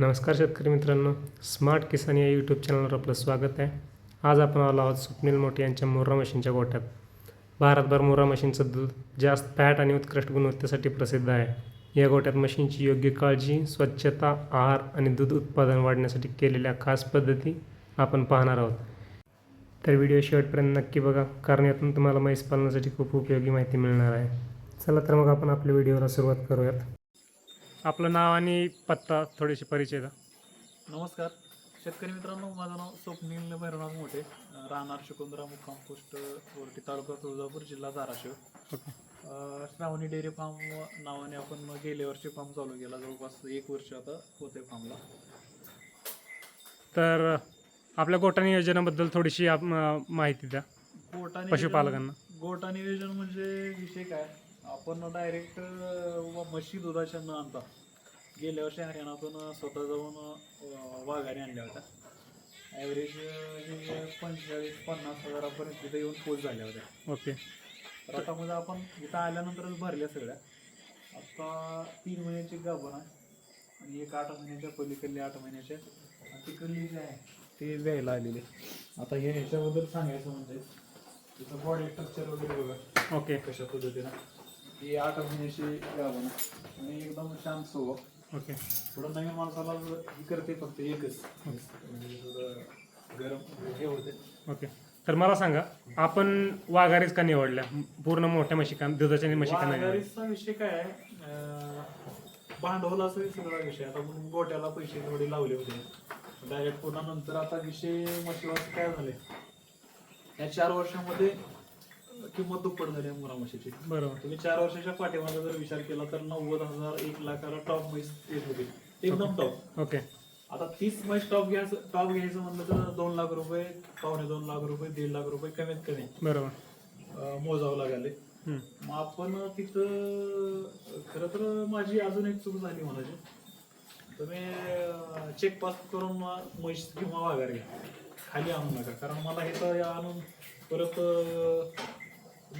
नमस्कार शेतकरी मित्रांनो स्मार्ट किसान या यूट्यूब चॅनलवर आपलं स्वागत आहे. आज आपण आलो आहोत स्वप्नील मोठे यांच्या मोर्रा मशीनच्या गोठ्यात. भारतभर मोर्रा मशीनचं दूध जास्त फॅट आणि उत्कृष्ट गुणवत्तेसाठी प्रसिद्ध आहे. या गोठ्यात मशीनची योग्य काळजी स्वच्छता आहार आणि दूध उत्पादन वाढण्यासाठी केलेल्या खास पद्धती आपण पाहणार आहोत. तर व्हिडिओ शेवटपर्यंत नक्की बघा कारण यातून तुम्हाला म्हैस पालनासाठी खूप उपयोगी माहिती मिळणार आहे. चला तर मग आपण आपल्या व्हिडिओला सुरुवात करूयात. आपलं नाव आणि पत्ता थोडीशी परिचय द्या. नमस्कार. शेतकरी मित्रांनो माझं नाव स्वप्नील भैरवनाथ मोठे. राहणार शिकुंद्रा मुक्काम पोस्ट वरटी तालुका तुळजापूर जिल्हा धाराशिव. श्रावणी डेअरी फार्म नावाने आपण गेल्या वर्षी फार्म चालू केला जवळपास एक वर्ष आता होते फार्मला. तर आपल्या गोठा नियोजनाबद्दल थोडीशी आप- माहिती द्या. गोटा पशुपालकांना. गोटा नियोजन म्हणजे विषय काय? आपण डायरेक्ट म्हशी दुधाच्या न आणता गेल्या वर्षी हरियाणातून स्वतः जाऊन वाघारी आणल्या होत्या. ॲव्हरेज पंचेचाळीस पन्नास हजारापर्यंत तिथे येऊन पोच झाल्या होत्या. ओके. तर आता म्हणजे आपण इथं आल्यानंतरच भरल्या सगळ्या. आता तीन महिन्याची गाभण आहे आणि एक आठ महिन्याच्या पलीकडली आठ महिन्याच्या. तिकडली जे आहे ते व्यायला आलेले. आता हे ह्याच्याबद्दल सांगायचं म्हणजे तिथं बॉडी स्ट्रक्चर वगैरे बघा. ओके. कशा पद्धतीनं. ही आठ महिन्याची गाभण आणि एकदम शांत स्वभाव. ओके. थोडं नवीन माणसाला हे करते फक्त एकच. म्हणजे थोडं गरम हे होते. ओके. तर मला सांगा आपण वाघारीच का निवडल्या? पूर्ण मोठ्या म्हशी का दुधाच्या म्हशी का नाही निवडल्या? वाघारीचा विषय काय आहे? अं, भांडवलाचा सगळा विषय. आता आपण गोट्याला पैसे थोडे लावले होते. डायरेक्ट पुन्हा नंतर आता विषय म्हशीवाचं काय झाले या चार वर्षामध्ये किंमत दुप्पट झाली आहे मुरा म्हशीची बरोबर. तुम्ही चार वर्षाच्या पाठीमागे जर विचार केला तर नव्वद हजार एक लाखाला टॉप म्हैस येत होती. एकदम टॉप ओके आता तीस म्हैस टॉप घ्यायचं टॉप घ्यायचं म्हणलं तर दोन लाख रुपये पावणे दोन लाख रुपये दीड लाख रुपये कमीत कमी बरोबर. मोजावं लागले. मग आपण तिथं खरं तर माझी अजून एक चूक झाली म्हणायची. तुम्ही चेक पास करून म्हैस किंवा वाघार घ्या. खाली आणू नका. कारण मला हे तर आणून परत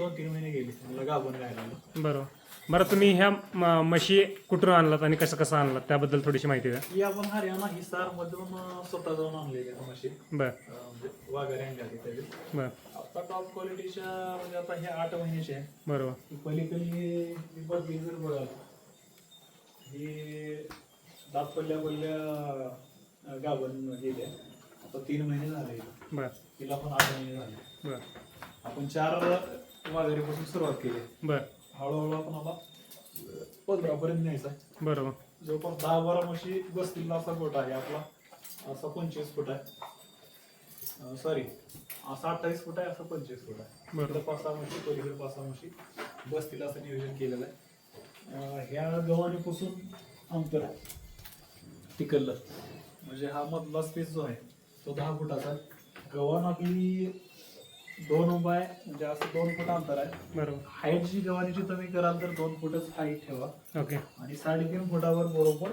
दोन तीन महिने गेले. मला घ्यायला आलं. बरोबर. बरं तुम्ही ह्या म- म्हशी कुठून आणलात आणि कसं कसं आणलात? त्याबद्दल थोडीशी माहिती द्या. ही आपण हरियाणा हिसार मधून अं, स्वतः जाऊन आणलेली आहे म्हशी. बरं. अं, म्हणजे वाघारी बरं. आता टॉप क्वालिटीच्या म्हणजे आता हे आठ महिन्याचे आहे बरोबर. ही पलीकडली ही बघ ही जर बघाल ही दात पडल्या पडल्या गाभण गेल्या आता तीन महिने झाले. बरं. तिला पण आठ महिने झाले. बरं. आपण चार वाघारीपासून सुरुवात केली. बरं. हळूहळू आपण आता पंधरा पर्यंत न्यायचा आहे. बरोबर. जवळपास दहा बारा म्हशी बसतील असा गोटा आहे आपला असा पंचवीस फूट आहे. सॉरी असा अठ्ठावीस फूट आहे असं पंचवीस फूट आहे. बरोबर. पाच सहा म्हशी पलीकडे पाच सहा म्हशी बसतील असं नियोजन केलेलं आहे. ह्या गव्हाणीपासून अंतर आहे. तिकडलं. म्हणजे हा मधला स्पेस जो आहे तो दहा फुटाचा. गव्हाण आपली दोन बाय म्हणजे असं दोन फूट अंतर आहे. बरोबर. हाईट जी गव्हाणीची तुम्ही कराल तर दोन फुटच हाईट ठेवा. ओके. आणि साडेतीन फुटावर बरोबर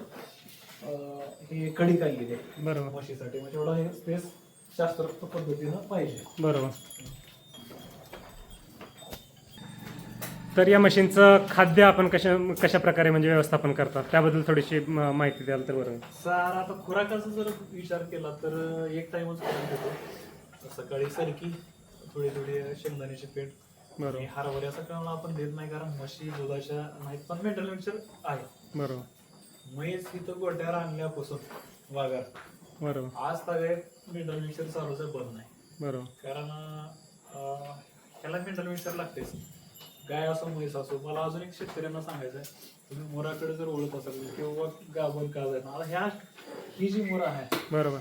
अं, हे कडी काढलेली आहे. बरोबर. म्हशीसाठी. म्हणजे एवढा हे स्पेस शास्त्रोक्त पद्धतीनं पाहिजे. बरोबर. तर या मशीनचं खाद्य आपण कशा कशा प्रकारे म्हणजे व्यवस्थापन करतात? त्याबद्दल थोडीशी म- माहिती द्याल तर बरं. सार आता खुराकाचा जर विचार केला तर एक टाइमच खुराक देतो. सकाळी सरकी थोडी थोडी शेंगदाण्याचे पेट बरोबर. आणि हरभऱ्याचा काळ आपण देत नाही कारण म्हशी दुधाच्या नाहीत पण मेंटल मिक्सर आहे. बरोबर. म्हैस इथं गोट्यावर आणल्यापासून वाघार बरोबर. आज तागायत मेंटल मिक्सर चालूच बंद नाही. बरोबर. कारण अं, ह्याला मेंटल मिक्सर लागतेच. गाय असो म्हैस असो मला अजून एक शेतकऱ्यांना सांगायचं आहे तुम्ही मोराकडे जर ओळख असाल किंवा गाभण का जात आता ह्या ही जी मोर आहे बरोबर.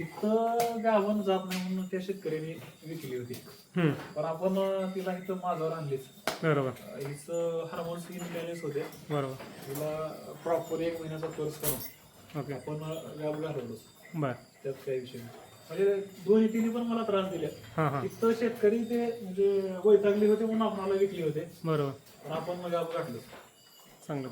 तिथं गाभण जात नाही म्हणून त्या शेतकऱ्यांनी विकली होती. हम्म, पण आपण अं, तिला इथं माझ्यावर आणलीच. बरोबर. हिचं हार्मोन्स इनबॅलेन्स होते. बरोबर. तिला प्रॉपर एक महिन्याचा कोर्स करून ओके. आपण गाब घालवलो. बर. त्यात काही विषय नाही. म्हणजे दोन्ही तिन्ही पण मला त्रास दिले. हां हां. तिथं शेतकरी ते म्हणजे वैतागले होते म्हणून आपणाला विकले होते. बरोबर. पण आपण मग गाव काढलो चांगलं.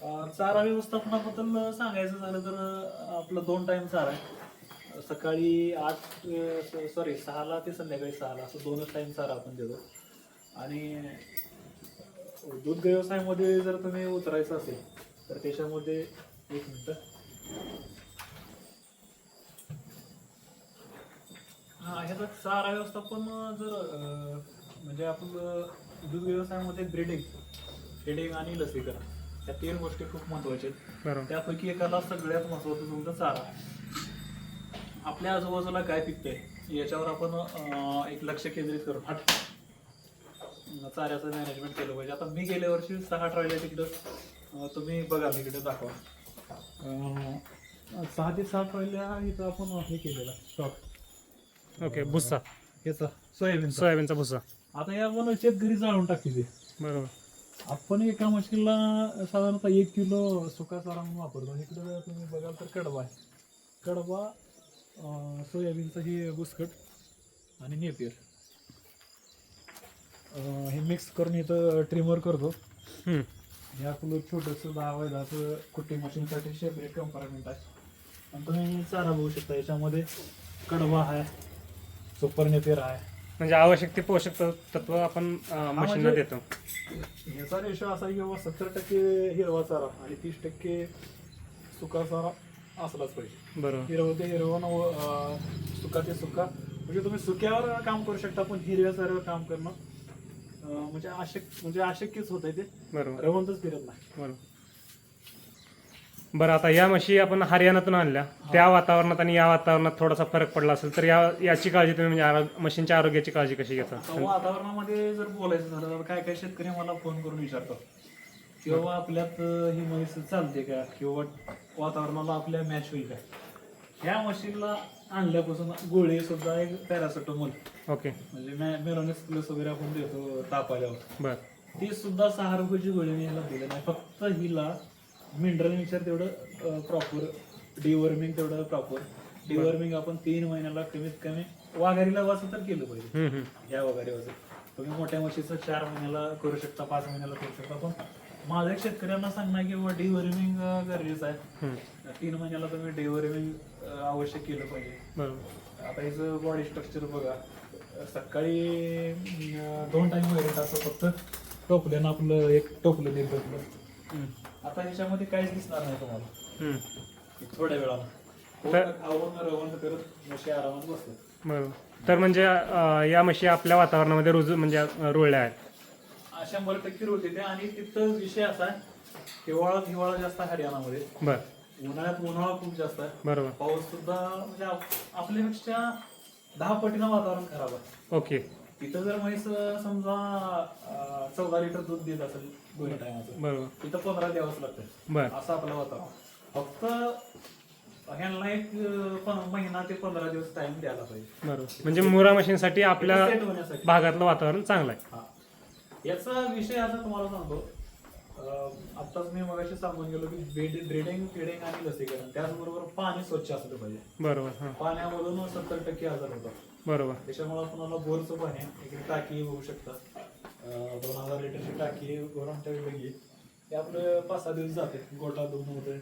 चारा व्यवस्थापनाबद्दल सांगायचं झालं तर आपलं दोन टाइम चारा आहे. सकाळी आठ सॉरी सहाला ते संध्याकाळी सहाला असं दोनच टाइम चारा आपण देतो. आणि दूध व्यवसायामध्ये जर तुम्ही उतरायचं असेल तर त्याच्यामध्ये एक मिनटं. हा ह्याचा चारा व्यवस्थापन जर म्हणजे आपलं दूध व्यवसायामध्ये ब्रिडिंग ब्रिडिंग आणि लसीकरण. या तीन गोष्टी खूप महत्त्वाच्या आहेत. बरोबर. त्यापैकी एकाला सगळ्यात महत्वाचं तुमचा चारा. आपल्या आजूबाजूला काय पिकतंय याच्यावर आपण एक लक्ष केंद्रित करून हट. चाऱ्याचं मॅनेजमेंट केलं पाहिजे. आता मी गेल्या वर्षी सहा ट्रायला तिकडं तुम्ही बघा तिकडे दाखवा. सहा ते सात ट्रायला इथं आपण हे केलेलं स्टॉक ओके भुस्सा. याचा सोयाबीन सोयाबीनचा भुस्सा. आता या आपण शेतकरी जाळून टाकते बरोबर. आपण एका मशीनला साधारणतः एक किलो सुका चारा म्हणून वापरतो. इकडं तुम्ही बघाल तर कडबा आहे. कडबा अं, सोयाबीनचं हे बुसकट आणि नेपियर. अं, हे मिक्स करून इथं ट्रिमर करतो. हम्म. हे आपलं छोटंसं दहा बाय दहाचं कुट्टी मशीनसाठी सेपरेट कंपार्टमेंट आहे. आणि तुम्ही चारा बघू शकता याच्यामध्ये कडबा आहे सुपर नेपियर आहे. म्हणजे आवश्यक ते पोषक तत्व आपण मशीनला म्हणजे- देतो. ह्याचा रेशो असा की बाबा सत्तर टक्के हिरवा चारा आणि तीस टक्के सुका चारा असलाच पाहिजे. बरोबर. हिरवं ते हिरवं नव अं, सुका ते सुका. म्हणजे तुम्ही सुक्यावर काम करू शकता पण हिरव्या चाऱ्यावर काम करणं म्हणजे अशक म्हणजे अशक्यच होत आहे ते. बरोबर. रवंतच फिरत नाही. बरोबर. बरं आता या म्हशी आपण हरियाणातून आणल्या. त्या वातावरणात आणि या वातावरणात थोडासा फरक पडला असेल तर या याची काळजी तुम्ही म्हणजे म्हशींच्या आरोग्याची काळजी कशी घेता? आता वातावरणामध्ये जर बोलायचं झालं तर काय काय शेतकरी मला फोन करून विचारतात. किंवा आपल्यात अं, ही म्हैस चालते का? किंवा वातावरणाला आपल्या मॅच होईल का? ह्या मशीनला आणल्यापासून गोळी सुद्धा एक पॅरासिटामॉल ओके. म्हणजे मेरोनिक्स प्लस वगैरे आपण देतो ताप आल्यावर बरं. ती सुद्धा सहा रुपयाची गोळी मी ह्याला दिली नाही. फक्त हिला मिनरल मिक्सर तेवढं प्रॉपर डिवर्मिंग तेवढं प्रॉपर डिवर्मिंग आपण तीन महिन्याला कमीत कमी वाघारीला वाचून तर केलं पाहिजे. या वगैरे तुम्ही मोठ्या म्हशीचं चार महिन्याला करू शकता पाच महिन्याला करू शकता. पण माझ्या शेतकऱ्यांना सांगणार की बाबा डिवर्मिंग गरजेचं आहे. तीन महिन्याला तुम्ही डिवर्मिंग आवश्यक केलं पाहिजे. आता हिचं बॉडी स्ट्रक्चर बघा. सकाळी दोन टाइम वगैरे असं फक्त टोपल्यानं आपलं एक टोपलं हम्म. आता ह्याच्यामध्ये काहीच दिसणार नाही तुम्हाला. हम्म. थोड्या वेळानं. तर- आवडणं रवण करत म्हशी आरामात बसतात. बरोबर. तर म्हणजे अं, या म्हशी आपल्या वातावरणामध्ये रुजू म्हणजे अं, रुळल्या आहेत. शंभर टक्के होते ते. आणि तिथं विषय असा आहे हिवाळ्यात हिवाळा जास्त आहे हरियाणामध्ये. बरं. उन्हाळ्यात उन्हाळा खूप जास्त आहे. बरोबर. पाऊस सुद्धा म्हणजे आप- आपल्यापेक्षा दहा पटीनं वातावरण खराब आहे. ओके. तिथं जर म्हैस समजा अं, चौदा लिटर दूध देत असेल दोन टायमाचं बरोबर तिथं पंधरा द्यावंच लागतं बरं. असं आपलं वातावरण. फक्त ह्यांना एक अं, पं- महिना ते पंधरा दिवस टाइम द्यायला पाहिजे. बरोबर म्हणजे मुरा मशीनसाठी आपल्या सेट होण्यासाठी. भागातलं वातावरण चांगलं आहे. हा. याचा विषय असा तुम्हाला सांगतो. आत्ताच मी मगाशी सांगून गेलो की ब्रिडिंग फिडिंग आणि लसीकरण त्याचबरोबर पाणी स्वच्छ असलं पाहिजे. बरोबर हां. पाण्यामधून सत्तर टक्के आजार होतात. बरोबर. त्याच्यामुळे तुम्हाला बोरचं पाणी आहे. एक टाकी होऊ शकता अं, दोन हजार लिटरची टाकी गोरांच्या वेगळी ते आपलं पाच सहा दिवस जाते. गोटा दोन होते.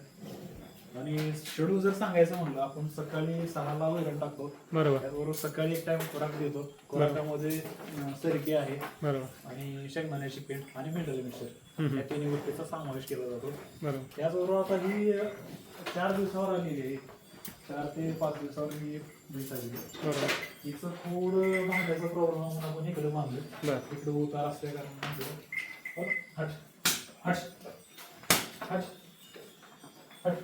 आणि शेड्यूल जर सांगायचं म्हणलं आपण सकाळी सहाला वैरण टाकतो. बरोबर. त्याचबरोबर सकाळी एक टाइम खुराक देतो. खुराकामध्ये सरकी आहे. बरोबर. आणि शेंगदाण्याची पेंट आणि मिनरल मिक्सर. या तिन्ही गोष्टीचा समावेश केला जातो. बरोबर. त्याचबरोबर आता ही चार दिवसावर आलेली आहे. चार ते पाच दिवसावर ही म्हैस आलेली आहे. बरोबर. हिचं थोडं भांड्याचा प्रॉब्लेम म्हणून आपण इकडे बांधलं. बरं. इकडे उतार असल्या कारण हट हट. हट. हट. हट.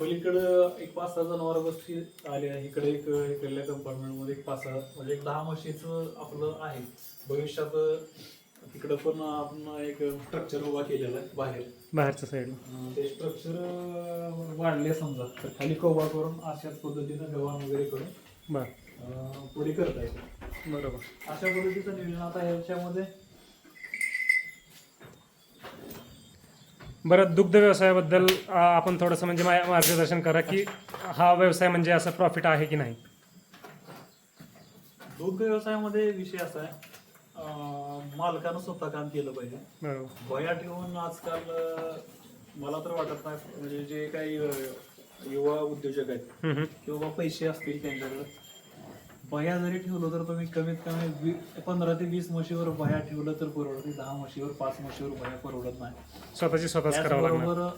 पलीकडं एक पाच सहा जनावर बसती आले आहे. इकडे एक इकडल्या कंपार्टमेंटमध्ये एक पाच सहा म्हणजे एक दहा म्हशीचं आपलं आहे. भविष्यात तिकडं पण आपण एक स्ट्रक्चर उभा केलेला आहे बाहेर. बाहेरच्या साईडला अं, ते स्ट्रक्चर वाढले समजा. तर खाली कोबा करून अशाच पद्धतीनं गव्हाण वगैरे करून पुढे करता येईल बरोबर. अशा पद्धतीचं नियोजन आता ह्याच्यामध्ये बरं दुग्ध व्यवसायाबद्दल आपण थोडंसं म्हणजे मा- मार्गदर्शन करा की हा व्यवसाय म्हणजे असं प्रॉफिट आहे की नाही? दुग्ध व्यवसायामध्ये विषय असा आहे अं, मालकानं स्वतः काम केलं पाहिजे. बरोबर. भया ठेवून आजकाल अं, मला तर वाटत नाही म्हणजे जे काही अं, युवा उद्योजक आहेत हम्म, हम्म. किंवा पैसे असतील त्यांच्याकडे बह्या जरी ठेवलं तर तुम्ही कमीत कमी वी- पंधरा ते वीस म्हशीवर बह्या ठेवलं तर परवडते दहा म्हशीवर पाच म्हशीवर बह्या परवडत नाही. स्वतःची स्वतःच करावं लागणार. त्याचबरोबर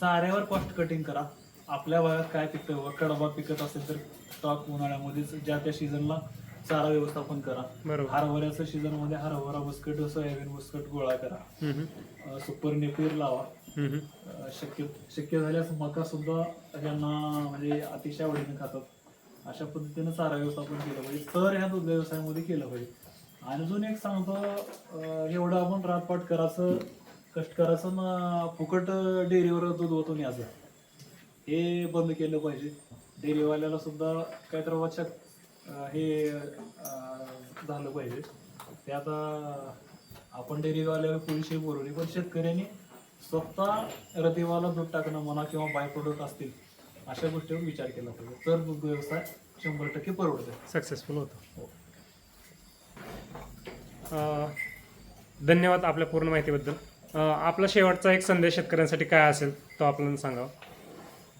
चाऱ्यावर कॉस्ट कटिंग करा. आपल्या भागात काय पिकतं कडबा पिकत असेल तर स्टॉक उन्हाळ्यामध्येच ज्या त्या सीझनला चारा व्यवस्थापन करा. बरोबर. हरभऱ्याच्या सीझनमध्ये हरभरा बुसकट सोयाबीन बुसकट गोळा करा. हम्म, हम्म. अं, सुपर नेपियर लावा. हम्म, हम्म. अं, शक्य शक्य झाल्यास मका सुद्धा ज्यांना म्हणजे अतिशय आवडीने खातात अशा पद्धतीनं चारा व्यवस्थापन केलं पाहिजे. तर ह्या दुग्ध व्यवसायामध्ये केलं पाहिजे. आणि अजून एक सांगतो अं, एवढं आपण रातपाट करायचं कष्ट करायचं ना फुकट डेअरीवर दूध ओतून यायचं हे बंद केलं पाहिजे. डेअरीवाल्याला सुद्धा काहीतरी वाचक हे अं, झालं पाहिजे. ते आता आपण डेअरीवाल्यावर पुरेशी बोलवली पण शेतकऱ्यांनी स्वतः रतीवाला दूध टाकणं म्हणा किंवा बाय प्रोडक्ट असतील अशा गोष्टीवर विचार केला पाहिजे. तर दूध व्यवसाय शंभर टक्के परवडते. सक्सेसफुल होतो. अं, धन्यवाद आपल्या पूर्ण माहितीबद्दल. अं, आपला शेवटचा एक संदेश शेतकऱ्यांसाठी काय असेल तो आपल्याला सांगावा?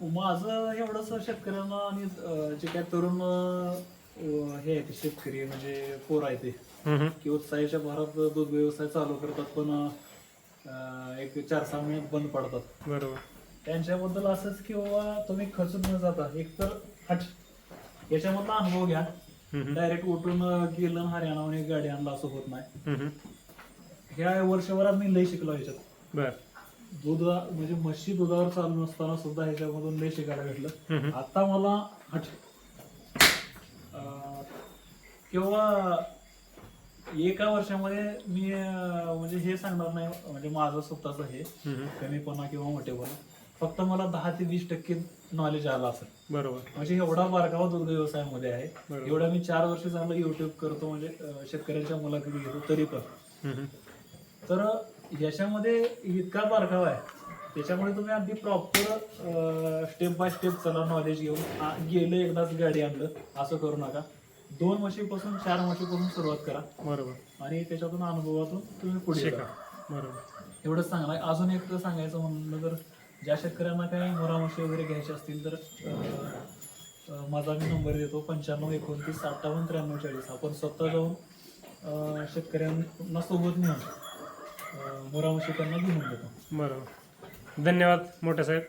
माझं एवढंच शेतकऱ्यांना आणि अं, जे काय तरुण अं, हे आहेत शेतकरी म्हणजे पोर आहे ते हम्म, हम्म. की उत्साहाच्या भरात दूध व्यवसाय चालू करतात पण अं, एक चार सहा महिन्यात बंद पडतात. बरोबर. त्यांच्याबद्दल असंच की बाबा तुम्ही खचून न जाता एकतर हट. याच्यामधला अनुभव घ्या. डायरेक्ट उठून गेलं हरियाणा आणि गाडी आणला असं होत नाही. ह्या वर्षभरात मी लय शिकलो ह्याच्यात बर. दूध म्हणजे म्हशी दुधावर चालू नसताना सुद्धा ह्याच्यामधून लय शिकायला भेटलं. आता मला हट. किंवा एका वर्षामध्ये मी म्हणजे हे सांगणार नाही म्हणजे माझं स्वतःच हे. कमीपणा किंवा मोठेपणा. फक्त मला दहा ते वीस टक्के नॉलेज आलं असेल. बरोबर. म्हणजे एवढा बारकावा दुग्ध व्यवसायामध्ये आहे. एवढा मी चार वर्ष झालं युट्यूब करतो म्हणजे अं, शेतकऱ्यांच्या मुलाखती घेतो तरी पण. हम्म, हम्म. तर याच्यामध्ये इतका बारकावा आहे. त्याच्यामुळे तुम्ही अगदी प्रॉपर स्टेप बाय स्टेप चला नॉलेज घेऊन आ- गेलं एकदाच गाडी आणलं असं करू नका. दोन म्हशीपासून चार म्हशीपासून सुरुवात करा. बरोबर. आणि त्याच्यातून अनुभवातून तुम्ही पुढे शिका. जा. बरोबर. एवढंच सांगणार. अजून एक सांगायचं म्हणलं तर ज्या शेतकऱ्यांना काही मुरा म्हशी वगैरे घ्यायचे असतील तर अं, माझा मी नंबर देतो पंच्याण्णव एकोणतीस अठ्ठावन्न त्र्याण्णव चाळीस. आपण स्वतः जाऊन अं, शेतकऱ्यांना सोबत नेऊन अं, मुरा म्हशी त्यांना घेऊन देतो. बरोबर. धन्यवाद मोठ्या साहेब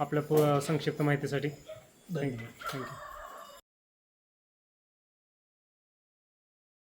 आपल्या पु- संक्षिप्त माहितीसाठी. धन्यवाद. थँक्यू